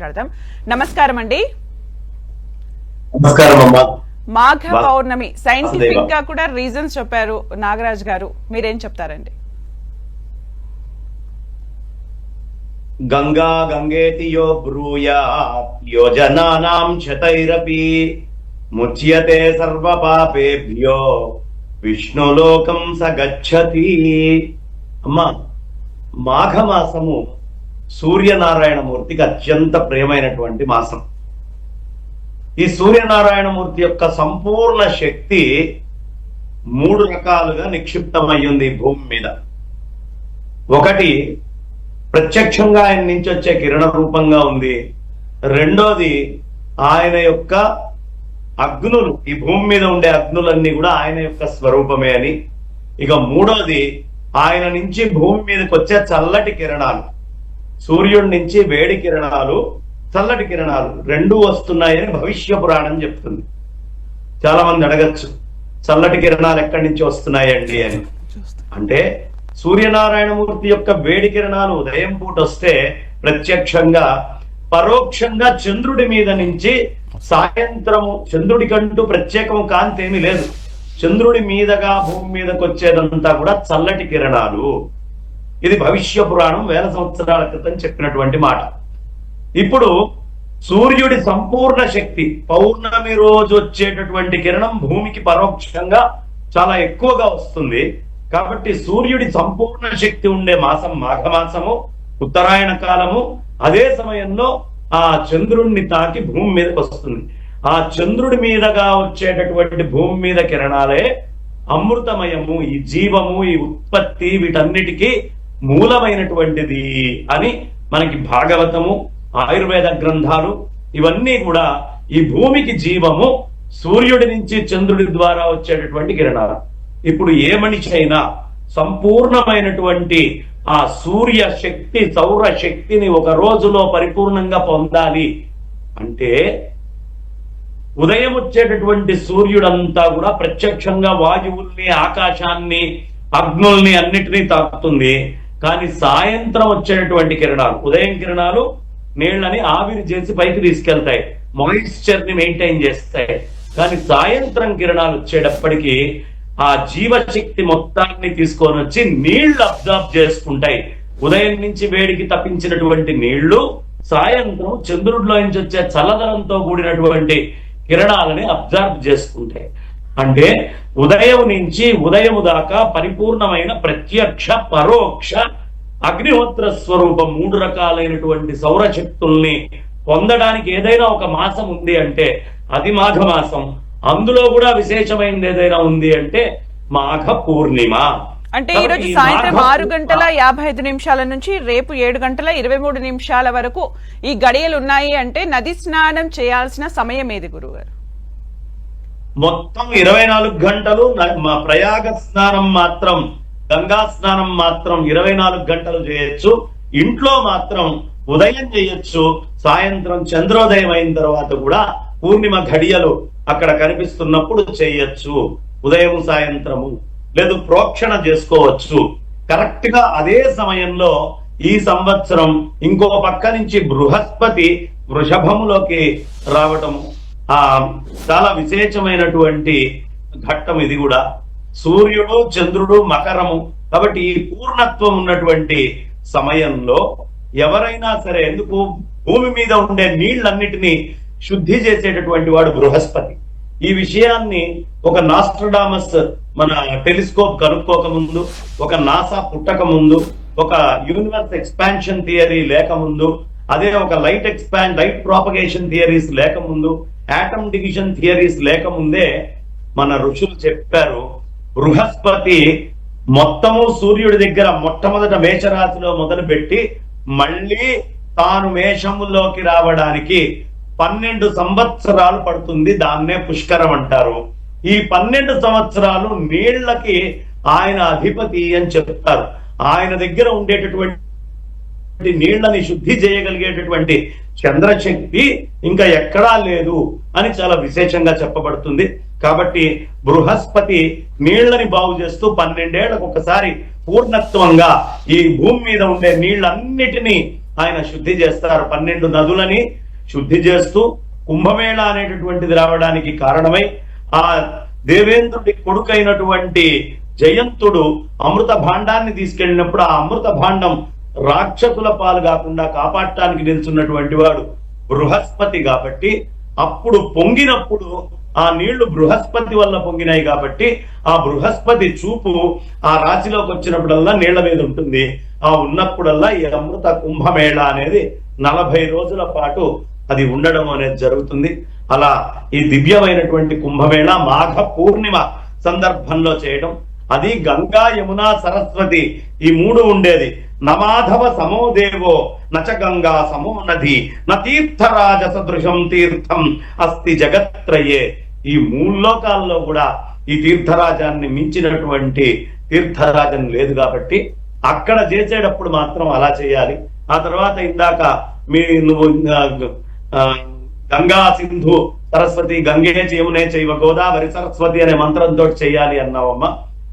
మాట్లాడదాం నమస్కారం అండి మాఘ పౌర్ణమి. సైంటిఫిక్. గా కూడా రీజన్స్ చెప్పారు నాగరాజ్ గారు. మీరేం చెప్తారండి? గంగా గంగేతి యో బ్రూయాత్ యోజనానాం శతైరపి ముచ్యతే సర్వ పాపేభ్యో విష్ణులోకం స గచ్చతి. అమ్మా మాఘమాసము సూర్యనారాయణమూర్తికి అత్యంత ప్రియమైనటువంటి మాసం ఈ సూర్యనారాయణమూర్తి యొక్క సంపూర్ణ శక్తి మూడు రకాలుగా నిక్షిప్తమయ్యింది భూమి మీద. ఒకటి ప్రత్యక్షంగా ఆయన నుంచి వచ్చే కిరణ రూపంగా ఉంది. రెండోది ఆయన యొక్క అగ్నులు ఈ భూమి మీద ఉండే అగ్నులన్నీ కూడా ఆయన యొక్క స్వరూపమే అని. ఇక మూడోది ఆయన నుంచి భూమి మీదకి వచ్చే చల్లటి కిరణాలు. సూర్యుడి నుంచి వేడి కిరణాలు చల్లటి కిరణాలు రెండు వస్తున్నాయని భవిష్య పురాణం చెప్తుంది. చాలా మంది అడగచ్చు చల్లటి కిరణాలు ఎక్కడి నుంచి వస్తున్నాయండి అని. అంటే సూర్యనారాయణమూర్తి యొక్క వేడి కిరణాలు ఉదయం పూట వస్తే ప్రత్యక్షంగా పరోక్షంగా చంద్రుడి మీద నుంచి సాయంత్రము చంద్రుడి కంటూ ప్రత్యేకము కాంతి ఏమీ లేదు. చంద్రుడి మీదగా భూమి మీదకి వచ్చేదంతా కూడా చల్లటి కిరణాలు. ఇది భవిష్య పురాణం వేల సంవత్సరాల క్రితం చెప్పినటువంటి మాట. ఇప్పుడు సూర్యుడి సంపూర్ణ శక్తి పౌర్ణమి రోజు వచ్చేటటువంటి కిరణం భూమికి పరోక్షంగా చాలా ఎక్కువగా వస్తుంది. కాబట్టి సూర్యుడి సంపూర్ణ శక్తి ఉండే మాసం మాఘమాసము ఉత్తరాయణ కాలము అదే సమయంలో ఆ చంద్రుణ్ణి తాకి భూమి మీదకి వస్తుంది. ఆ చంద్రుడి మీదగా వచ్చేటటువంటి భూమి మీద కిరణాలే అమృతమయము ఈ జీవము ఈ ఉత్పత్తి వీటన్నిటికీ మూలమైనటువంటిది అని మనకి భాగవతము ఆయుర్వేద గ్రంథాలు ఇవన్నీ కూడా ఈ భూమికి జీవము సూర్యుడి నుంచి చంద్రుడి ద్వారా వచ్చేటటువంటి కిరణాలు. ఇప్పుడు ఏ మనిషి అయినా సంపూర్ణమైనటువంటి ఆ సూర్య శక్తి సౌర శక్తిని ఒక రోజులో పరిపూర్ణంగా పొందాలి అంటే ఉదయం వచ్చేటటువంటి సూర్యుడంతా కూడా ప్రత్యక్షంగా వాయువుల్ని ఆకాశాన్ని అగ్నుల్ని అన్నిటినీ తాకుతుంది. కానీ సాయంత్రం వచ్చేటటువంటి కిరణాలు ఉదయం కిరణాలు నీళ్ళని ఆవిరి చేసి పైకి తీసుకెళ్తాయి. మాయిశ్చర్ని మెయింటైన్ చేస్తాయి. కానీ సాయంత్రం కిరణాలు వచ్చేటప్పటికి ఆ జీవశక్తి మొత్తాన్ని తీసుకొని వచ్చి నీళ్ళు అబ్జర్వ్ చేసుకుంటాయి. ఉదయం నుంచి వేడికి తప్పించినటువంటి నీళ్ళు సాయంత్రం చంద్రుడిలో నుంచి వచ్చే చల్లదనంతో కూడినటువంటి కిరణాలని అబ్జర్వ్ చేసుకుంటాయి. అంటే ఉదయం నుంచి ఉదయం దాకా పరిపూర్ణమైన ప్రత్యక్ష పరోక్ష అగ్నిహోత్ర స్వరూపం మూడు రకాలైనటువంటి సౌరశక్తుల్ని పొందడానికి ఏదైనా ఒక మాసం ఉంది అంటే అది మాఘ మాసం అందులో కూడా విశేషమైనది ఏదైనా ఉంది అంటే మాఘ పూర్ణిమ. అంటే ఈ రోజు సాయంత్రం ఆరు గంటల యాభై ఐదు నిమిషాల నుంచి రేపు ఏడు గంటల ఇరవై మూడు నిమిషాల వరకు ఈ గడియలు ఉన్నాయి అంటే నది స్నానం చేయాల్సిన సమయం ఏది గురుగారు మొత్తం ఇరవై నాలుగు గంటలు మా ప్రయాగ స్నానం మాత్రం గంగా స్నానం మాత్రం ఇరవై నాలుగు గంటలు చేయొచ్చు. ఇంట్లో మాత్రం ఉదయం చేయొచ్చు. సాయంత్రం చంద్రోదయం అయిన తర్వాత కూడా పూర్ణిమ ఘడియలు అక్కడ కనిపిస్తున్నప్పుడు చేయొచ్చు. ఉదయం సాయంత్రము. లేదు ప్రోక్షణ చేసుకోవచ్చు. కరెక్ట్గా అదే సమయంలో ఈ సంవత్సరం ఇంకో పక్క నుంచి బృహస్పతి వృషభములోకి రావటము చాలా విశేషమైనటువంటి ఘట్టం ఇది కూడా. సూర్యుడు చంద్రుడు మకరము. కాబట్టి ఈ పూర్ణత్వం ఉన్నటువంటి సమయంలో ఎవరైనా సరే ఎందుకు భూమి మీద ఉండే నీళ్ళన్నిటినీ శుద్ధి చేసేటటువంటి వాడు బృహస్పతి. ఈ విషయాన్ని ఒక నాస్ట్రడామస్ మన టెలిస్కోప్ కనుక్కోక ముందు ఒక నాసా పుట్టక ముందు ఒక యూనివర్స్ ఎక్స్పాన్షన్ థియరీ లేక ముందు అదే ఒక లైట్ ఎక్స్పాన్ లైట్ ప్రాపగేషన్ థియరీస్ లేకముందు యాటమ్ డివిజన్ థియరీస్ లేకముందే మన ఋషులు చెప్పారు బృహస్పతి మొత్తము సూర్యుడి దగ్గర మొట్టమొదట మేషరాశిలో మొదలుపెట్టి మళ్ళీ తాను మేషములోకి రావడానికి పన్నెండు సంవత్సరాలు పడుతుంది దాన్నే పుష్కరం అంటారు. ఈ పన్నెండు సంవత్సరాలు నీళ్ళకి ఆయన అధిపతి అని చెప్తారు. ఆయన దగ్గర ఉండేటటువంటి నీళ్ళని శుద్ధి చేయగలిగేటటువంటి చంద్రశక్తి ఇంకా ఎక్కడా లేదు. అని చాలా విశేషంగా చెప్పబడుతుంది. కాబట్టి బృహస్పతి నీళ్ళని బాగు చేస్తూ పన్నెండేళ్ళకు ఒకసారి పూర్ణత్వంగా ఈ భూమి మీద ఉండే నీళ్ళన్నిటినీ ఆయన శుద్ధి చేస్తారు. పన్నెండు నదులని శుద్ధి చేస్తూ కుంభమేళ అనేటటువంటిది రావడానికి కారణమై ఆ దేవేంద్రుడి కొడుకైనటువంటి జయంతుడు అమృత భాండాన్ని తీసుకెళ్ళినప్పుడు ఆ అమృత భాండం రాక్షసుల పాలు కాకుండా కాపాడటానికి నిల్చున్నటువంటి వాడు బృహస్పతి కాబట్టి అప్పుడు పొంగినప్పుడు ఆ నీళ్ళు బృహస్పతి వల్ల పొంగినాయి కాబట్టి ఆ బృహస్పతి చూపు ఆ రాశిలోకి వచ్చినప్పుడల్లా నీళ్ళ మీద ఉంటుంది. ఆ ఉన్నప్పుడల్లా ఈ అమృత కుంభమేళ అనేది నలభై రోజుల పాటు అది ఉండడం అనేది జరుగుతుంది. అలా ఈ దివ్యమైనటువంటి కుంభమేళ మాఘ పూర్ణిమ సందర్భంలో చేయడం అది గంగా యమున సరస్వతి. ఈ మూడు ఉండేది. నమాధవ సమో దేవో నచ గంగా సమో నది న తీర్థరాజ సదృశం తీర్థం అస్తి జగత్రయే. ఈ మూడు లోకాల్లో కూడా ఈ తీర్థరాజాన్ని మించినటువంటి తీర్థరాజం లేదు కాబట్టి అక్కడ చేసేటప్పుడు మాత్రం అలా చేయాలి. ఆ తర్వాత ఇందాక మీ నువ్వు గంగా సింధు సరస్వతి గంగే చేయమునే చేయవ గోదావరి సరస్వతి అనే మంత్రంతో చేయాలి అన్నావమ్మ.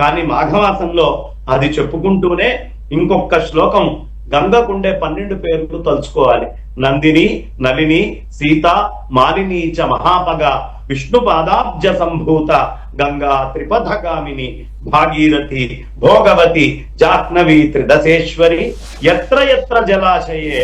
కానీ మాఘమాసంలో అది చెప్పుకుంటూనే ఇంకొక శ్లోకం గంగకుండే పన్నెండు పేర్లు తలుచుకోవాలి. నందిని నలిని సీత మాలిని చ మహాపగ విష్ణు పాదాబ్జ సంభూత గంగా త్రిపథగామిని భాగీరథి భోగవతి జాహ్నవి త్రిదశేశ్వరి ఎత్ర ఎత్ర జలాశయే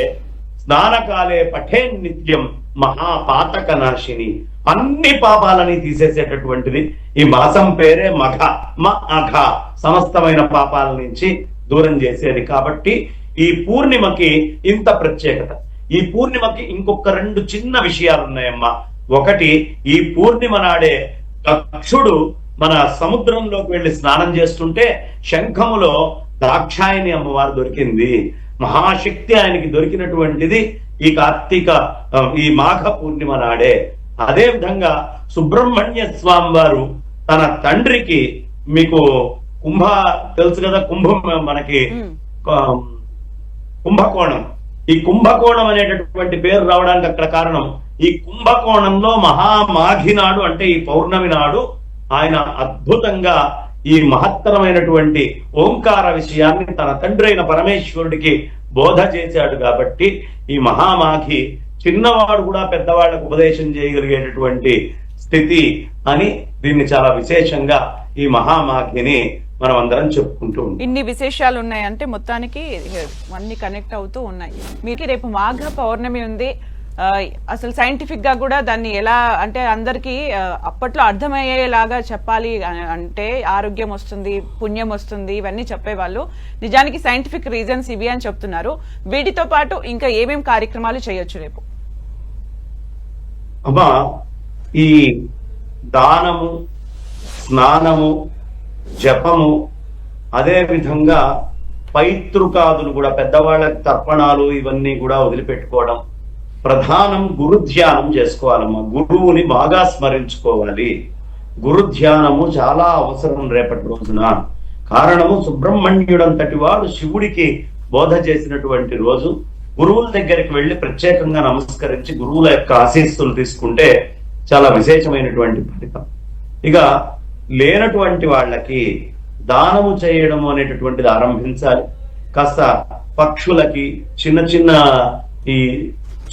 స్నానకాలే పఠే నిత్యం మహాపాతక నాశిని అన్ని పాపాలని తీసేసేటటువంటిది. ఈ మాసం పేరే మఘ. మ అఘ. సమస్తమైన పాపాల నుంచి దూరం చేసేది. కాబట్టి ఈ పూర్ణిమకి ఇంత ప్రత్యేకత. ఈ పూర్ణిమకి ఇంకొక రెండు చిన్న విషయాలు ఉన్నాయమ్మా ఒకటి ఈ పూర్ణిమ నాడే దక్షుడు మన సముద్రంలోకి వెళ్ళి స్నానం చేస్తుంటే శంఖములో దాక్షాయని అమ్మవారు దొరికింది. మహాశక్తి ఆయనకి దొరికినటువంటిది ఈ కార్తీక ఈ మాఘ పూర్ణిమ నాడే. అదే విధంగా సుబ్రహ్మణ్య స్వామి వారు తన తండ్రికి మీకు కుంభ తెలుసు కదా కుంభం మనకి కుంభకోణం. ఈ కుంభకోణం అనేటటువంటి పేరు రావడానికి అక్కడ కారణం ఈ కుంభకోణంలో మహామాఘి నాడు అంటే ఈ పౌర్ణమి నాడు ఆయన అద్భుతంగా ఈ మహత్తరమైనటువంటి ఓంకార విషయాన్ని తన తండ్రి అయిన పరమేశ్వరుడికి బోధ చేశాడు కాబట్టి ఈ మహామాఘి చిన్నవాడు కూడా పెద్దవాళ్ళకు ఉపదేశం చేయగలిగేటటువంటి స్థితి అని దీన్ని చాలా విశేషంగా ఈ మహామాఘ్యని మనం అందరం చెప్పుకుంటూ ఇన్ని విశేషాలు ఉన్నాయంటే మొత్తానికి అన్ని కనెక్ట్ అవుతూ ఉన్నాయి. మీకు రేపు మాఘ పౌర్ణమి ఉంది. అసలు సైంటిఫిక్గా కూడా దాన్ని ఎలా అంటే అందరికి అప్పట్లో అర్థమయ్యేలాగా చెప్పాలి అంటే ఆరోగ్యం వస్తుంది పుణ్యం వస్తుంది ఇవన్నీ చెప్పేవాళ్ళు. నిజానికి సైంటిఫిక్ రీజన్స్ ఇవి అని చెప్తున్నారు. వీటితో పాటు ఇంకా ఏమేం కార్యక్రమాలు చేయొచ్చు రేపు? అమ్మా ఈ దానము స్నానము జపము అదే విధంగా పైతృకాదులు కూడా పెద్దవాళ్ళకి తర్పణాలు ఇవన్నీ కూడా వదిలిపెట్టుకోవడం ప్రధానం గురు ధ్యానం చేసుకోవాలమ్మా. గురువుని బాగా స్మరించుకోవాలి. గురు ధ్యానము చాలా అవసరం రేపటి రోజున. కారణము సుబ్రహ్మణ్యుడంతటి వాడు శివుడికి బోధ చేసినటువంటి రోజు. గురువుల దగ్గరికి వెళ్ళి ప్రత్యేకంగా నమస్కరించి గురువుల యొక్క ఆశీస్సులు తీసుకుంటే చాలా విశేషమైనటువంటి ఫలితం. ఇక లేనటువంటి వాళ్ళకి దానము చేయడం అనేటటువంటిది ఆరంభించాలి. కాస్త పక్షులకి చిన్న చిన్న ఈ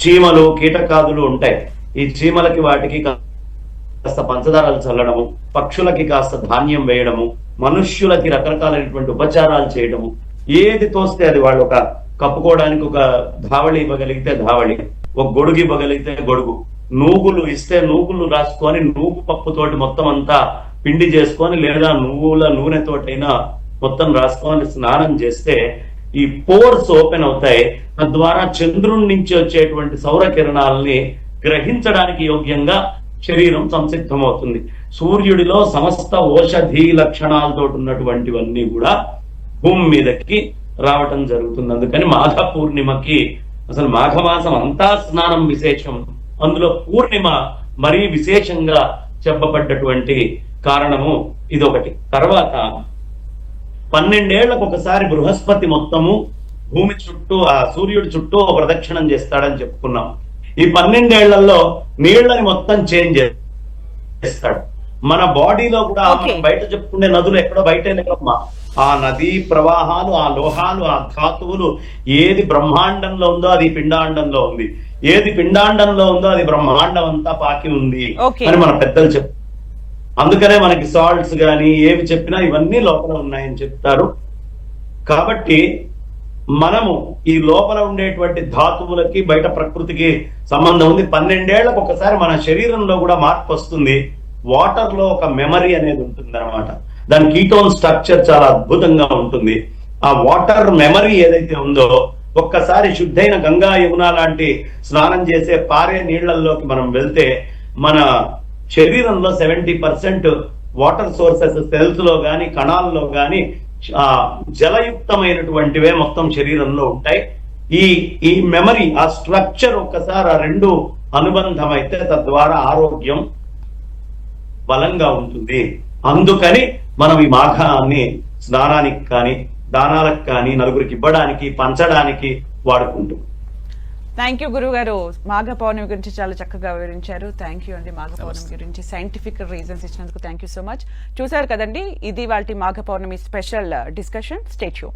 చీమలు కీటకాదులు ఉంటాయి. ఈ చీమలకి వాటికి కాస్త పంచదారాలు చల్లడము పక్షులకి కాస్త ధాన్యం వేయడము మనుష్యులకి రకరకాలైనటువంటి ఉపచారాలు చేయడము ఏది తోస్తే అది వాళ్ళు ఒక కప్పుకోవడానికి ఒక ధావళి ఇవ్వగలిగితే ధావళి ఒక గొడుగు ఇవ్వగలిగితే గొడుగు. నూగులు ఇస్తే నూగులు రాసుకొని నూగు పప్పుతోటి మొత్తం అంతా పిండి చేసుకొని లేదా నువ్వుల నూనెతోటైనా మొత్తం రాసుకొని స్నానం చేస్తే ఈ పోర్స్ ఓపెన్ అవుతాయి. తద్వారా చంద్రుడి నుంచి వచ్చేటువంటి సౌర కిరణాలని గ్రహించడానికి యోగ్యంగా శరీరం సంసిద్ధమవుతుంది. సూర్యుడిలో సమస్త ఔషధి లక్షణాలతో ఉన్నటువంటివన్నీ కూడా భూమి మీదకి రావటం జరుగుతుంది. అందుకని మాఘ పూర్ణిమకి అసలు మాఘమాసం అంతా స్నానం విశేషం. అందులో పూర్ణిమ మరీ విశేషంగా చెప్పబడ్డటువంటి కారణము ఇదొకటి. తర్వాత పన్నెండేళ్ళకు ఒకసారి బృహస్పతి మొత్తము భూమి చుట్టూ ఆ సూర్యుడి చుట్టూ ప్రదక్షిణం చేస్తాడని చెప్పుకున్నాం. ఈ పన్నెండేళ్ళలో నీళ్ళని మొత్తం చేంజ్ చేస్తాడు. మన బాడీలో కూడా బయట చెప్పుకునే నదులు ఎక్కడో బయట లేవమ్మా. ఆ నదీ ప్రవాహాలు ఆ లోహాలు ఆ ధాతువులు ఏది బ్రహ్మాండంలో ఉందో అది పిండాండంలో ఉంది. ఏది పిండాండంలో ఉందో అది బ్రహ్మాండం అంతా పాకి ఉంది. అని మన పెద్దలు చెప్ అందుకనే మనకి సాల్ట్స్ గాని ఏవి చెప్పినా ఇవన్నీ లోపల ఉన్నాయని చెప్తారు. కాబట్టి మనము ఈ లోపల ఉండేటువంటి ధాతువులకి బయట ప్రకృతికి సంబంధం ఉంది. పన్నెండేళ్ళకు ఒకసారి మన శరీరంలో కూడా మార్పు వస్తుంది. వాటర్లో ఒక మెమరీ అనేది ఉంటుంది అనమాట దాని కీటోన్ స్ట్రక్చర్ చాలా అద్భుతంగా ఉంటుంది. ఆ వాటర్ మెమరీ ఏదైతే ఉందో ఒక్కసారి శుద్ధైన గంగా యమున లాంటి స్నానం చేసే పారే నీళ్ళలోకి మనం వెళ్తే మన శరీరంలో సెవెంటీ పర్సెంట్ వాటర్ సోర్సెస్ సెల్స్లో కానీ కణాల్లో కానీ ఆ జలయుక్తమైనటువంటివే మొత్తం శరీరంలో ఉంటాయి. ఈ ఈ మెమరీ ఆ స్ట్రక్చర్ ఒక్కసారి ఆ రెండు అనుబంధం అయితే తద్వారా ఆరోగ్యం బలంగా ఉంటుంది. అందుకని మనం ఈ మాఘాన్ని స్నానానికి కానీ దానాలకు కానీ నలుగురికి ఇవ్వడానికి పంచడానికి వాడుకుంటాం. థ్యాంక్ యూ గురువు గారు మాఘ పౌర్ణమి గురించి చాలా చక్కగా వివరించారు. థ్యాంక్ యూ అండి మాఘ పౌర్ణమి గురించి. సైంటిఫిక్ రీజన్స్ ఇచ్చినందుకు థ్యాంక్ యూ సో మచ్ చూసారు కదండి ఇది వాళ్ళ Magha Pournami special discussion stay tuned